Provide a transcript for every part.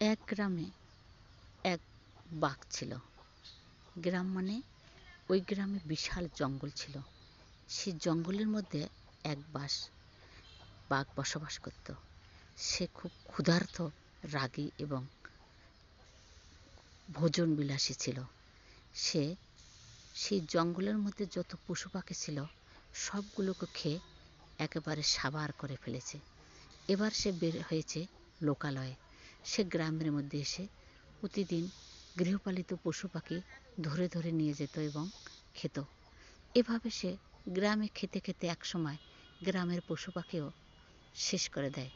এক গ্রামে এক বাঘ ছিল। গ্রাম মানে ওই গ্রামে বিশাল জঙ্গল ছিল। সেই জঙ্গলের মধ্যে এক বাস, বাঘ বসবাস করত। সে খুব ক্ষুধার্ত, রাগী এবং ভোজন বিলাসী ছিল। সে সেই জঙ্গলের মধ্যে যত পশু পাখি ছিল, সবগুলোকে খেয়ে একেবারে সাবার করে ফেলেছে। এবার সে বের হয়েছে লোকালয়ে। সে গ্রামের মধ্যে এসে প্রতিদিন গৃহপালিত পশু পাখি ধরে ধরে নিয়ে যেত এবং খেত। এভাবে সে গ্রামে খেতে খেতে একসময় গ্রামের পশু পাখিও শেষ করে দেয়।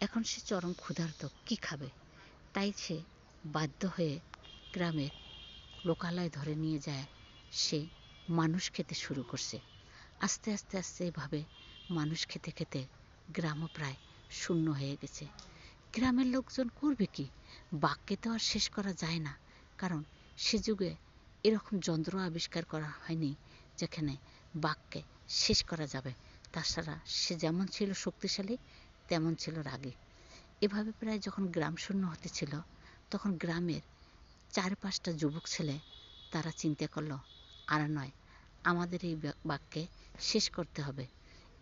এখন সে চরম ক্ষুধার্ত, কি খাবে? তাই সে বাধ্য হয়ে গ্রামের লোকালয় ধরে নিয়ে যায়। সে মানুষ খেতে শুরু করছে। আস্তে আস্তে আস্তে এভাবে মানুষ খেতে খেতে গ্রামও প্রায় শূন্য হয়ে গেছে। গ্রামের লোকজন করবে কি? বাঘকে তো আর শেষ করা যায় না। কারণ সে যুগে এরকম যন্ত্র আবিষ্কার করা হয়নি যেখানে বাঘকে শেষ করা যাবে। তাছাড়া সে যেমন ছিল শক্তিশালী, তেমন ছিল রাগী। এভাবে প্রায় যখন গ্রাম শূন্য হতেছিল তখন গ্রামের চার পাঁচটা যুবক ছেলে তারা চিন্তা করল, আর নয়, আমাদের এই বাঘকে শেষ করতে হবে।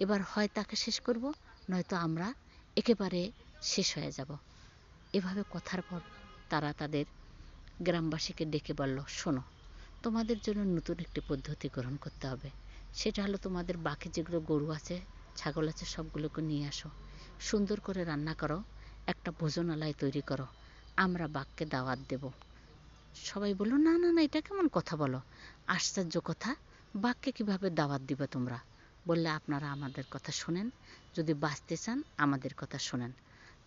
এবার হয় তাকে শেষ করব, নয়তো আমরা একেবারে শেষ হয়ে যাব। এভাবে কথার পর তারা তাদের গ্রামবাসীকে ডেকে বলল, শোনো, তোমাদের জন্য নতুন একটি পদ্ধতি গ্রহণ করতে হবে। সেটা হলো তোমাদের বাকি যেগুলো গরু আছে, ছাগল আছে, সবগুলোকে নিয়ে আসো। সুন্দর করে রান্না করো, একটা ভোজনালয় তৈরি করো। আমরা বাঘকে দাওয়াত দেব। সবাই বলল, না না না, এটা কেমন কথা বলো? আশ্চর্য কথা। বাঘকে কীভাবে দাওয়াত দিবে তোমরা? বললে, আপনারা আমাদের কথা শোনেন। যদি বাঁচতে চান, আমাদের কথা শোনেন।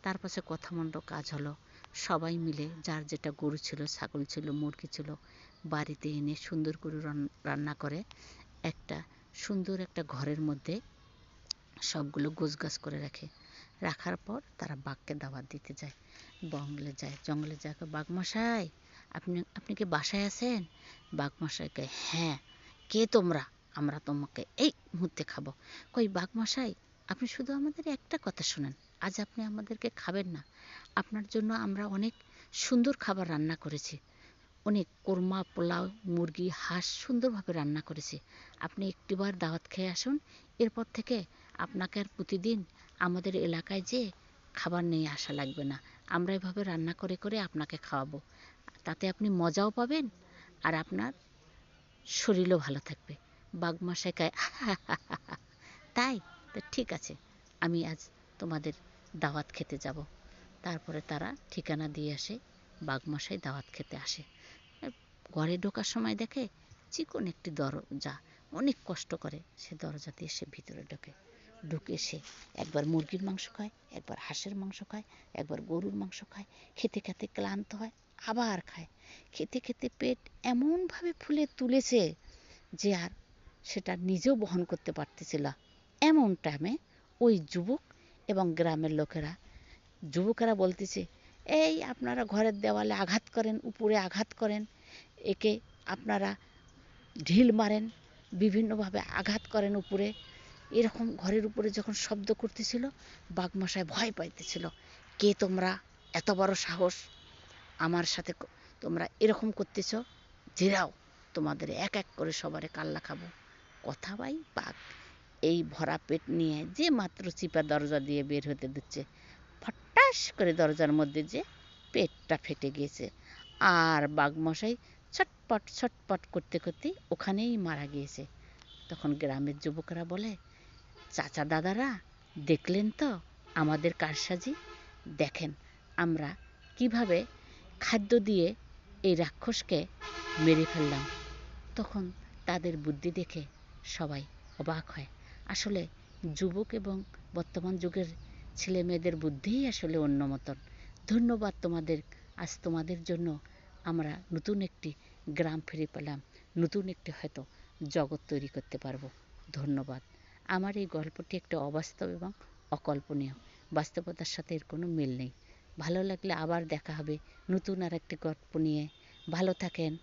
তার পাশে কথামণ্ড কাজ হলো। সবাই মিলে, যার যেটা গরু ছিল, ছাগল ছিল, মুরগি ছিল, বাড়িতে এনে সুন্দর করে রান্না করে। একটা সুন্দর একটা ঘরের মধ্যে সবগুলো গোছগাছ করে রাখে। রাখার পর তারা বাঘকে দাওয়াত দিতে যায়। বঙ্গলে যায়, জঙ্গলে যায় বাঘমশাই, আপনি আপনি কি বাসায় আছেন? বাঘমশাইকে হ্যাঁ কে তোমরা? আমরা তোমাকে এই মুহূর্তে খাব। কই বাঘমশাই আপনি শুধু আমাদের একটা কথা শোনেন। আজ আপনি আমাদেরকে খাবেন না। আপনার জন্য আমরা অনেক সুন্দর খাবার রান্না করেছি। অনেক কোরমা, পোলাও, মুরগি, হাঁস সুন্দরভাবে রান্না করেছি। আপনি একটিবার দাওয়াত খেয়ে আসুন। এরপর থেকে আপনাকে আর প্রতিদিন আমাদের এলাকায় যে খাবার নিয়ে আসা লাগবে না, আমরা এভাবে রান্না করে করে আপনাকে খাওয়াবো। তাতে আপনি মজাও পাবেন আর আপনার শরীরও ভালো থাকবে। বাঘমশাই কায় তাই? তো ঠিক আছে, আমি আজ তোমাদের দাওয়াত খেতে যাব। তারপরে তারা ঠিকানা দিয়ে আসে, বাঘমশাই দাওয়াত খেতে আসে। ঘরে ঢোকার সময় দেখে চিকন একটি দরজা, অনেক কষ্ট করে সে দরজা দিয়ে সে ভিতরে ঢোকে। ঢুকে সে একবার মুরগির মাংস খায়, একবার হাঁসের মাংস খায়, একবার গরুর মাংস খায়, খেতে খেতে ক্লান্ত হয়, আবার খায়। খেতে খেতে পেট এমনভাবে ফুলে তুলেছে যে আর সেটা নিজেও বহন করতে পারতেছিল এমন টাইমে ওই যুবক এবং গ্রামের লোকেরা, যুবকেরা বলতেছে, এই আপনারা ঘরের দেওয়ালে আঘাত করেন, উপরে আঘাত করেন, একে আপনারা ঢিল মারেন, বিভিন্নভাবে আঘাত করেন উপরে। এরকম ঘরের উপরে যখন শব্দ করতেছিল, বাঘমশাই ভয় পাইতেছিল, কে তোমরা? এত বড় সাহস। আমার সাথে তোমরা এরকম করতেছ ধীরাও তোমাদের এক এক করে সবারে কাল্লা খাব। কথা বাই বাঘ। এই ভরা পেট নিয়ে যে মাত্র চিপা দরজা দিয়ে বের হতে দিচ্ছে, ফটাস করে দরজার মধ্যে যে পেটটা ফেটে গিয়েছে। আর বাঘমশাই ছটপট ছটপট করতে করতে ওখানেই মারা গিয়েছে। তখন গ্রামের যুবকরা বলে, চাচা দাদারা, দেখলেন তো আমাদের কারসাজি? দেখেন আমরা কীভাবে খাদ্য দিয়ে এই রাক্ষসকে মেরে ফেললাম। তখন তাদের বুদ্ধি দেখে সবাই অবাক হয়। আসলে যুবক এবং বর্তমান যুগের ছেলে মেয়েদের বুদ্ধিই আসলে অন্য মতন। ধন্যবাদ তোমাদের, আজ তোমাদের জন্য আমরা নতুন একটি গ্রাম ফিরে পেলাম, নতুন একটি হয়তো জগৎ তৈরি করতে পারব। ধন্যবাদ। আমার এই গল্পটি একটা অবাস্তব এবং অকল্পনীয়, বাস্তবতার সাথে এর কোনো মিল নেই। ভালো লাগলে আবার দেখা হবে নতুন আর একটি গল্প নিয়ে। ভালো থাকেন।